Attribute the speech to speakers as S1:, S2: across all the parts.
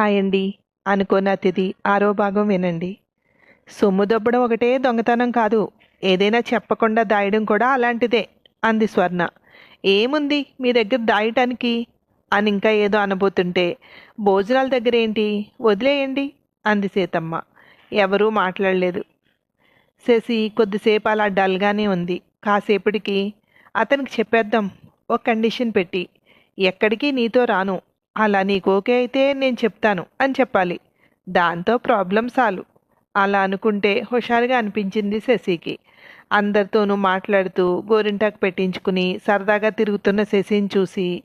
S1: Hi అండి అనుకోని అతిథి ఆరో భాగం వినండి. సొమ్ము దొబ్బడం ఒకటే దొంగతనం కాదు. ఏదైనా చెప్పకుండా దాయడం కూడా అలాంటిదే అంది స్వర్ణ. ఏముంది మీ దగ్గర దాయటానికి? అని ఇంకా ఏదో అనబోతుంటే భోజనాల దగ్గర ఏంటి? వదిలేయండి అంది సీతమ్మ. ఎవరూ మాట్లాడలేదు. శశి కొద్దిసేపు అలా డల్గానే ఉంది. కాసేపటికి అతనికి చెప్పేద్దాం ఒక కండిషన్ పెట్టి. ఎక్కడికి నీతో రాను. అలా నీకు ఓకే అయితే నేను చెప్తాను అని చెప్పాలి. దాంతో ప్రాబ్లం సాల్వ్. అలా అనుకుంటే హుషారుగా అనిపించింది శశికి. అందరితోనూ మాట్లాడుతూ గోరింటాకు పెట్టించుకుని సరదాగా తిరుగుతున్న శశిని చూసి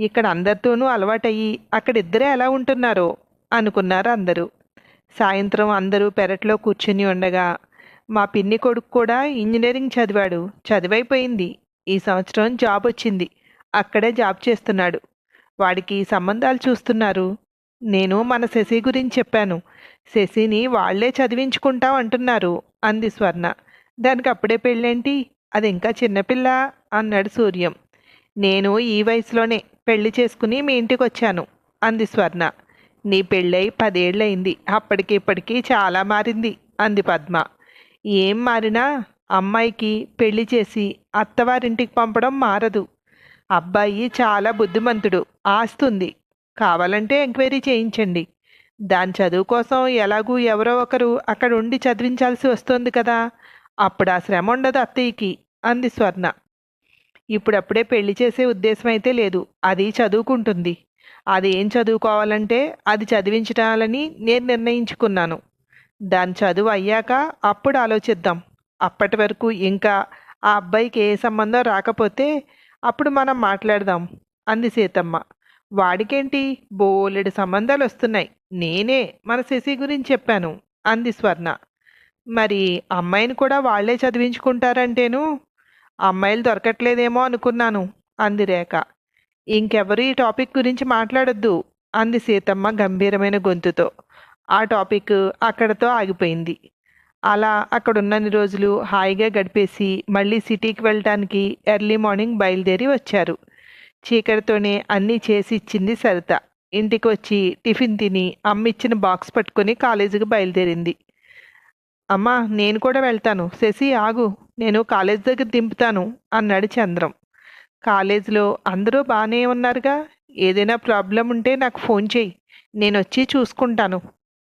S1: ఇక్కడ అందరితోనూ అలవాటయ్యి అక్కడ ఇద్దరే ఎలా ఉంటున్నారో అనుకున్నారు అందరూ. సాయంత్రం అందరూ పెరట్లో కూర్చుని ఉండగా మా పిన్ని కొడుకు కూడా ఇంజనీరింగ్ చదివాడు చదివైపోయింది. ఈ సంవత్సరం జాబ్ వచ్చింది. అక్కడే జాబ్ చేస్తున్నాడు. వాడికి సంబంధాలు చూస్తున్నారు. నేను మన శశి గురించి చెప్పాను. శశిని వాళ్ళే చదివించుకుంటాం అంటున్నారు అంది స్వర్ణ. దానికి అప్పుడే పెళ్ళేంటి? అది ఇంకా చిన్నపిల్ల అన్నాడు సూర్యం. నేను ఈ వయసులోనే పెళ్ళి చేసుకుని మీ ఇంటికి వచ్చాను అంది స్వర్ణ. నీ పెళ్ళై పదేళ్ళయింది అప్పటికి ఇప్పటికీ చాలా మారింది అంది పద్మ. ఏం మారినా అమ్మాయికి పెళ్ళి చేసి అత్తవారింటికి పంపడం మారదు అబ్బాయి చాలా బుద్ధిమంతుడు ఆస్తుంది. కావాలంటే ఎంక్వైరీ చేయించండి. దాని చదువు కోసం ఎలాగూ ఎవరో ఒకరు అక్కడ ఉండి చదివించాల్సి వస్తుంది కదా. అప్పుడు ఆ శ్రమ ఉండదు అత్తయ్యకి అంది స్వర్ణ. ఇప్పుడప్పుడే పెళ్ళి చేసే ఉద్దేశం అయితే లేదు అది చదువుకుంటుంది. అది ఏం చదువుకోవాలంటే అది చదివించాలని నేను నిర్ణయించుకున్నాను. దాని చదువు అయ్యాక అప్పుడు ఆలోచిద్దాం. అప్పటి వరకు ఇంకా ఆ అబ్బాయికి ఏ సంబంధం రాకపోతే అప్పుడు మనం మాట్లాడదాం. అంది సీతమ్మ. వాడికేంటి? బోలెడు సంబంధాలు వస్తున్నాయి నేనే మన శశి గురించి చెప్పాను అంది స్వర్ణ. మరి అమ్మాయిని కూడా వాళ్ళే చదివించుకుంటారంటేను? అమ్మాయిలు దొరకట్లేదేమో అనుకున్నాను అంది రేఖ. ఇంకెవరు ఈ టాపిక్ గురించి మాట్లాడొద్దు అంది సీతమ్మ గంభీరమైన గొంతుతో. ఆ టాపిక్ అక్కడతో ఆగిపోయింది. అలా అక్కడున్నన్ని రోజులు హాయిగా గడిపేసి మళ్ళీ సిటీకి వెళ్ళటానికి ఎర్లీ మార్నింగ్ బయలుదేరి వచ్చారు. చీకటితోనే అన్నీ చేసి ఇచ్చింది సరిత. ఇంటికి వచ్చి టిఫిన్ తిని అమ్మిచ్చిన బాక్స్ పట్టుకొని కాలేజీకి బయలుదేరింది. అమ్మా నేను కూడా వెళ్తాను. శశి ఆగు. నేను కాలేజ్ దగ్గర దింపుతాను అన్నాడు చంద్రం. కాలేజీలో అందరూ బాగానే ఉన్నారుగా? ఏదైనా ప్రాబ్లం ఉంటే నాకు ఫోన్ చేయి నేను వచ్చి చూసుకుంటాను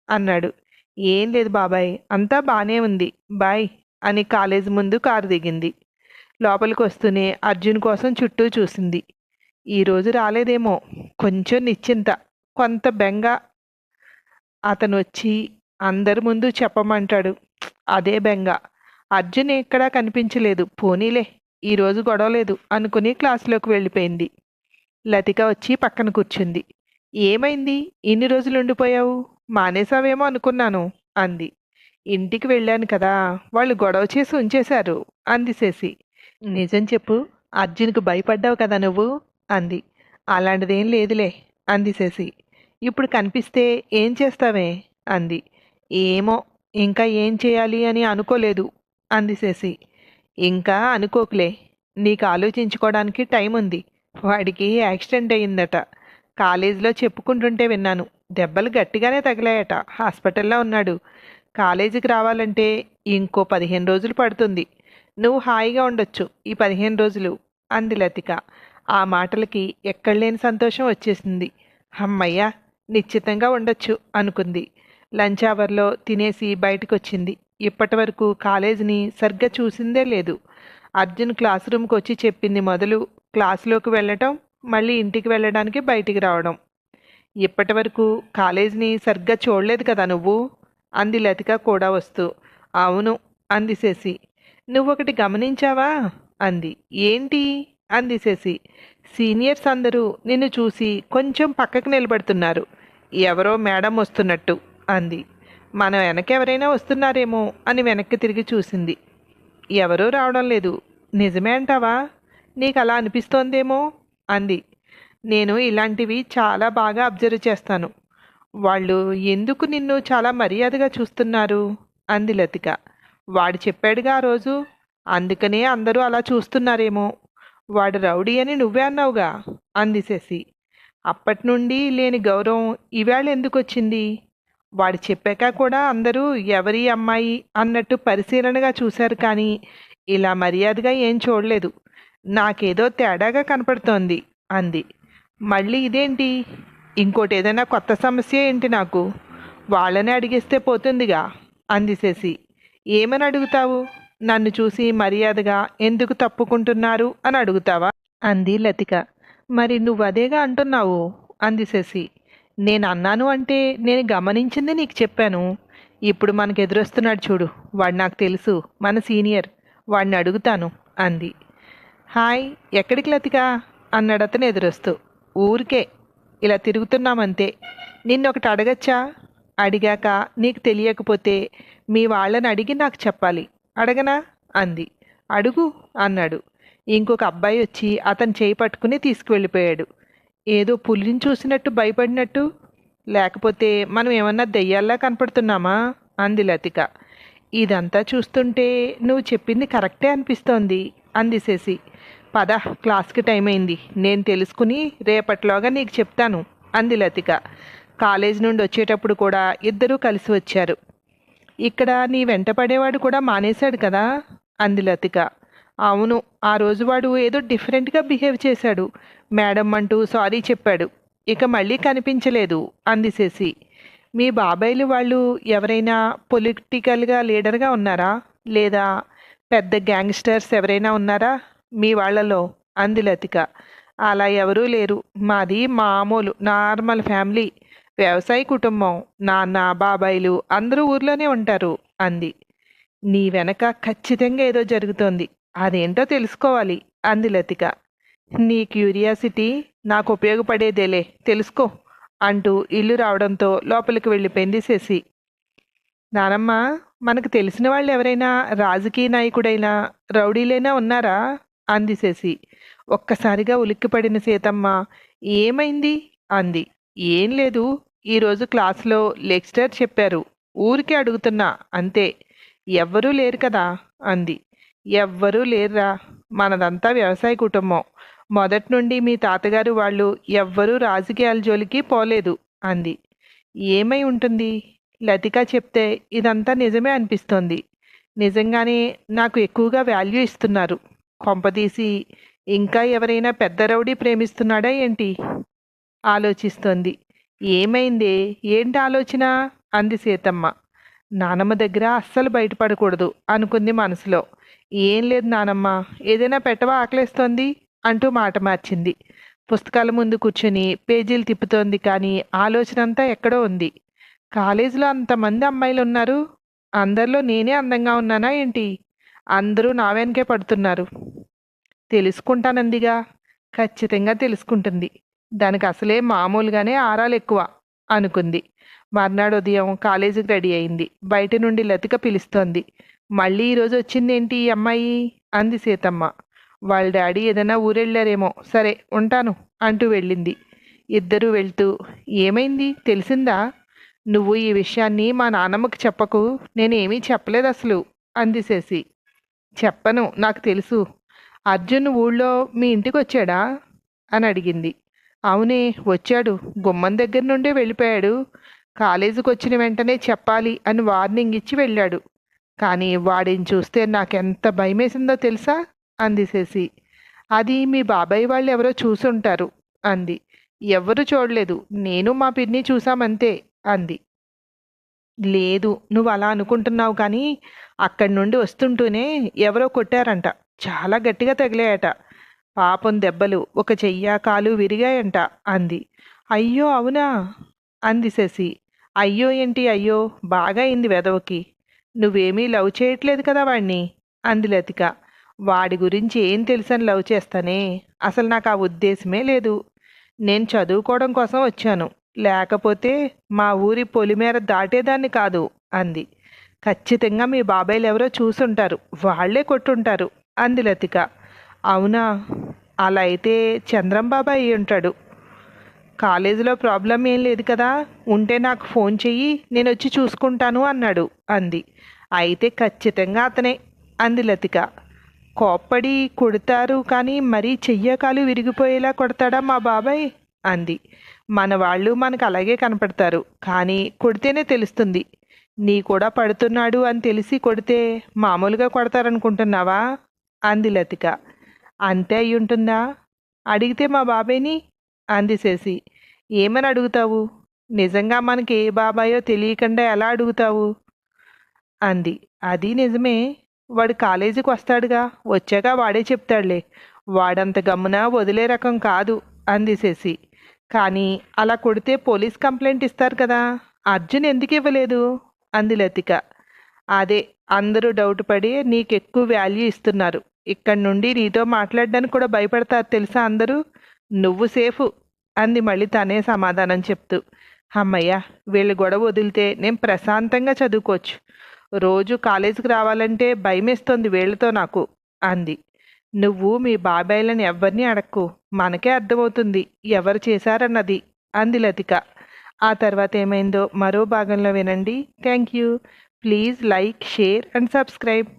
S1: అన్నాడు. ఏం లేదు బాబాయ్ అంతా బాగానే ఉంది. బాయ్ అని కాలేజ్ ముందు కారు దిగింది. లోపలికి వస్తూనే అర్జున్ కోసం చుట్టూ చూసింది. ఈరోజు రాలేదేమో కొంచెం నిశ్చింత కొంత బెంగ. అతను వచ్చి అందరి ముందు చెప్పమంటాడు అదే బెంగ. అర్జున్ ఎక్కడా కనిపించలేదు పోనీలే ఈరోజు గొడవలేదు అనుకుని క్లాసులోకి వెళ్ళిపోయింది. లతిక వచ్చి పక్కన కూర్చుంది. ఏమైంది? ఇన్ని రోజులు ఉండిపోయావు మానేసావేమో అనుకున్నాను అంది. ఇంటికి వెళ్ళాను కదా వాళ్ళు గొడవ చేసి ఉంచేశారు అంది శశి. నిజం చెప్పు అర్జున్కు భయపడ్డావు కదా నువ్వు అంది. అలాంటిదేం లేదులే అంది శశి. ఇప్పుడు కనిపిస్తే ఏం చేస్తావే అంది. ఏమో ఇంకా ఏం చేయాలి అని అనుకోలేదు అంది శశి. ఇంకా అనుకోకులే నీకు ఆలోచించుకోవడానికి టైం ఉంది వాడికి యాక్సిడెంట్ అయ్యిందట. కాలేజీలో చెప్పుకుంటుంటే విన్నాను దెబ్బలు గట్టిగానే తగిలాయట. హాస్పిటల్లో ఉన్నాడు. కాలేజీకి రావాలంటే ఇంకో పదిహేను రోజులు పడుతుంది. నువ్వు హాయిగా ఉండొచ్చు. ఈ పదిహేను రోజులు. అంది లతిక. ఆ మాటలకి ఎక్కడలేని సంతోషం వచ్చేసింది. అమ్మయ్య నిశ్చితంగా ఉండొచ్చు అనుకుంది. లంచ్ అవర్లో తినేసి బయటకు వచ్చింది ఇప్పటి వరకు కాలేజీని సరిగ్గా చూసిందే లేదు. అర్జున్ క్లాస్ రూమ్కి వచ్చి చెప్పింది మొదలు క్లాసులోకి వెళ్ళటం మళ్ళీ ఇంటికి వెళ్ళడానికి బయటికి రావడం. ఇప్పటి వరకు కాలేజీని సరిగ్గా చూడలేదు కదా నువ్వు? అంది లతిక కూడా వస్తూ. అవును అంది శశి. నువ్వొకటి గమనించావా? అంది. ఏంటి? అంది శశి. సీనియర్స్ అందరూ నిన్ను చూసి కొంచెం పక్కకు నిలబడుతున్నారు. ఎవరో మేడం వస్తున్నట్టు అంది. మన వెనకెవరైనా వస్తున్నారేమో అని వెనక్కి తిరిగి చూసింది. ఎవరూ రావడం లేదు. నిజమే అంటావా? నీకు అలా అనిపిస్తోందేమో అంది. నేను ఇలాంటివి చాలా బాగా అబ్జర్వ్ చేస్తాను. వాళ్ళు ఎందుకు నిన్ను చాలా మర్యాదగా చూస్తున్నారు? అంది లతిక. వాడు చెప్పాడుగా ఆ రోజు అందుకనే అందరూ అలా చూస్తున్నారేమో. వాడు రౌడీ అని నువ్వే అన్నావుగా? అంది శశి. అప్పటి నుండి లేని గౌరవం ఈవేళ ఎందుకు వచ్చింది వాడు చెప్పాక కూడా అందరూ ఎవరి అమ్మాయి అన్నట్టు పరిశీలనగా చూశారు కానీ ఇలా మర్యాదగా ఏం చూడలేదు. నాకేదో తేడాగా కనపడుతోంది అంది. మళ్ళీ ఇదేంటి? ఇంకోటి ఏదైనా కొత్త సమస్య ఏంటి నాకు? వాళ్ళని అడిగేస్తే పోతుందిగా అంది శశి. ఏమని అడుగుతావు? నన్ను చూసి మర్యాదగా ఎందుకు తప్పుకుంటున్నారు అని అడుగుతావా? అంది లతిక. మరి నువ్వు అదేగా అంటున్నావు? అంది శశి. నేను అన్నాను అంటే నేను గమనించింది నీకు చెప్పాను. ఇప్పుడు మనకు ఎదురొస్తున్నాడు చూడు వాడు నాకు తెలుసు మన సీనియర్. వాడిని అడుగుతాను అంది. హాయ్ ఎక్కడికి లతిక? అన్నాడు అతను ఎదురొస్తూ. ఊరికే ఇలా తిరుగుతున్నామంతే. నిన్నొకటి అడగచ్చా? అడిగాక నీకు తెలియకపోతే మీ వాళ్ళని అడిగి నాకు చెప్పాలి. అడగనా? అంది. అడుగు అన్నాడు. ఇంకొక అబ్బాయి వచ్చి అతను చేయి పట్టుకుని తీసుకువెళ్ళిపోయాడు. ఏదో పులిని చూసినట్టు భయపడినట్టు? లేకపోతే మనం ఏమన్నా దెయ్యాల్లా కనపడుతున్నామా? అంది లతిక. ఇదంతా చూస్తుంటే నువ్వు చెప్పింది కరెక్టే అనిపిస్తోంది అంది శశి. పద క్లాస్కి టైం అయింది. నేను తెలుసుకుని రేపటిలోగా నీకు చెప్తాను అంది లతిక. కాలేజ్ నుండి వచ్చేటప్పుడు కూడా ఇద్దరూ కలిసి వచ్చారు. ఇక్కడ నీ వెంట పడేవాడు కూడా మానేశాడు కదా అంది లతిక. అవును ఆ రోజు వాడు ఏదో డిఫరెంట్గా బిహేవ్ చేశాడు. మేడం అంటూ సారీ చెప్పాడు. ఇక మళ్ళీ కనిపించలేదు అంది శశి. మీ బాబాయ్లు వాళ్ళు ఎవరైనా పొలిటికల్గా లీడర్గా ఉన్నారా? లేదా పెద్ద గ్యాంగ్స్టర్స్ ఎవరైనా ఉన్నారా? మీ వాళ్ళలో అంది లతిక అలా ఎవరూ లేరు. మాది మామూలు నార్మల్ ఫ్యామిలీ. వ్యవసాయ కుటుంబం. నాన్న బాబాయిలు అందరూ ఊర్లోనే ఉంటారు అంది. నీ వెనక ఖచ్చితంగా ఏదో జరుగుతోంది. అదేంటో తెలుసుకోవాలి అంది లతిక నీ క్యూరియాసిటీ నాకు ఉపయోగపడేదేలే తెలుసుకో అంటూ ఇల్లు రావడంతో లోపలికి వెళ్ళిపోయింది శశి. నానమ్మ మనకు తెలిసిన వాళ్ళు ఎవరైనా రాజకీయ నాయకుడైనా రౌడీలైనా ఉన్నారా? అంది శశి ఒక్కసారిగా ఉలిక్కిపడిన సీతమ్మ ఏమైంది? అంది. ఏం లేదు ఈరోజు క్లాస్లో లెక్చరర్ చెప్పారు ఊరికే అడుగుతున్నా అంతే. ఎవ్వరూ లేరు కదా? అంది. ఎవ్వరూ లేరురా మనదంతా వ్యవసాయ కుటుంబం. మొదటి నుండి మీ తాతగారు వాళ్ళు ఎవ్వరూ రాజకీయాల జోలికి పోలేదు అంది. ఏమై ఉంటుంది? లతిక చెప్తే ఇదంతా నిజమే అనిపిస్తోంది. నిజంగానే నాకు ఎక్కువగా వాల్యూ ఇస్తున్నారు. కొంపదీసి ఇంకా ఎవరైనా పెద్ద రౌడీ ప్రేమిస్తున్నాడా ఏంటి? ఆలోచిస్తోంది. ఏమైంది? ఏంటి ఆలోచన? అంది సీతమ్మ. నానమ్మ దగ్గర అస్సలు బయటపడకూడదు అనుకుంది మనసులో. ఏం లేదు నానమ్మ ఏదైనా పెట్టవా ఆకలేస్తోంది? అంటూ మాట మార్చింది. పుస్తకాల ముందు కూర్చొని పేజీలు తిప్పుతోంది కానీ ఆలోచన అంతా ఎక్కడో ఉంది. కాలేజీలో అంతమంది అమ్మాయిలు ఉన్నారు అందరిలో నేనే అందంగా ఉన్నానా ఏంటి? అందరూ నా వెనకే పడుతున్నారు. తెలుసుకుంటానందిగా. ఖచ్చితంగా తెలుసుకుంటుంది. దానికి అసలే మామూలుగానే ఆరాలు ఎక్కువ అనుకుంది. మర్నాడు ఉదయం కాలేజీకి రెడీ అయింది. బయట నుండి లతిక పిలుస్తోంది. మళ్ళీ ఈరోజు వచ్చిందేంటి ఈ అమ్మాయి? అంది సీతమ్మ. వాళ్ళ డాడీ ఏదైనా ఊరెళ్ళారేమో. సరే ఉంటాను అంటూ వెళ్ళింది. ఇద్దరూ వెళ్తూ ఏమైంది? తెలిసిందా? నువ్వు ఈ విషయాన్ని మా నాన్నమ్మకి చెప్పకు. నేనేమీ చెప్పలేదు అసలు అంది శశి. చెప్పను నాకు తెలుసు. అర్జున్ ఊళ్ళో మీ ఇంటికి వచ్చాడా అని అడిగింది. అవునే వచ్చాడు. గుమ్మం దగ్గర నుండే వెళ్ళిపోయాడు. కాలేజీకి వచ్చిన వెంటనే చెప్పాలి అని వార్నింగ్ ఇచ్చి వెళ్ళాడు. కానీ వాడిని చూస్తే నాకెంత భయమేసిందో తెలుసా? అంది శశి. అది మీ బాబాయ్ వాళ్ళు ఎవరో చూసుంటారు అంది. ఎవరు చూడలేదు. నేను మా పిన్ని చూసామంతే అంది. లేదు నువ్వు అలా అనుకుంటున్నావు కానీ అక్కడి నుండి వస్తుంటూనే ఎవరో కొట్టారంట. చాలా గట్టిగా తగిలాయట. పాపం దెబ్బలు ఒక చెయ్య కాలు విరిగాయంట అంది. అయ్యో అవునా? అంది శశి. అయ్యో ఏంటి అయ్యో? బాగా అయింది వెదవకి నువ్వేమీ లవ్ చేయట్లేదు కదా వాడిని అంది లతిక. వాడి గురించి ఏం తెలుసని లవ్ చేస్తానే? అసలు నాకు ఆ ఉద్దేశమే లేదు. నేను చదువుకోవడం కోసం వచ్చాను. లేకపోతే మా ఊరి పొలిమేర దాటేదాన్ని కాదు అంది. ఖచ్చితంగా మీ బాబాయ్లు ఎవరో చూసుంటారు వాళ్ళే కొట్టుంటారు అంది లతిక. అవునా? అలా అయితే చంద్రం బాబాయ్ అయి ఉంటాడు. కాలేజీలో ప్రాబ్లం ఏం లేదు కదా ఉంటే నాకు ఫోన్ చెయ్యి నేను వచ్చి చూసుకుంటాను అన్నాడు అంది. అయితే ఖచ్చితంగా అతనే అంది లతిక. కోప్పడి కొడతారు కానీ మరీ చెయ్యకాలు విరిగిపోయేలా కొడతాడా మా బాబాయ్? అంది. మన వాళ్ళు మనకు అలాగే కనపడతారు. కానీ కొడితేనే తెలుస్తుంది. నీ కూడా పడుతున్నాడు అని తెలిసి కొడితే మామూలుగా కొడతారనుకుంటున్నావా? అంది లతిక. అంతే అయి ఉంటుందా అడిగితే మా బాబాయ్ని అంది శశి. ఏమని అడుగుతావు? నిజంగా మనకి ఏ బాబాయో తెలియకుండా ఎలా అడుగుతావు? అంది. అది నిజమే. వాడు కాలేజీకి వస్తాడుగా. వచ్చాక వాడే చెప్తాడులే. వాడంత గమ్మున వదిలే రకం కాదు అంది శశి. కానీ అలా కొడితే పోలీస్ కంప్లైంట్ ఇస్తారు కదా. అర్జున్ ఎందుకు ఇవ్వలేదు? అంది లతిక. అదే అందరూ డౌట్ పడి నీకు ఎక్కువ వాల్యూ ఇస్తున్నారు. ఇక్కడ నుండి నీతో మాట్లాడడానికి కూడా భయపడతారు తెలుసా అందరూ? నువ్వు సేఫ్ అంది మళ్ళీ తనే సమాధానం చెప్తూ. అమ్మయ్య వీళ్ళు గొడవ వదిలితే నేను ప్రశాంతంగా చదువుకోవచ్చు. రోజు కాలేజీకి రావాలంటే భయమేస్తోంది వీళ్ళతో నాకు అంది. నువ్వు మీ బాబాయ్లని ఎవ్వరిని అడక్కు. మనకే అర్థమవుతుంది ఎవరు చేశారన్నది అంది లతిక. ఆ తర్వాత ఏమైందో మరో భాగంలో వినండి. Thank you please like share and subscribe.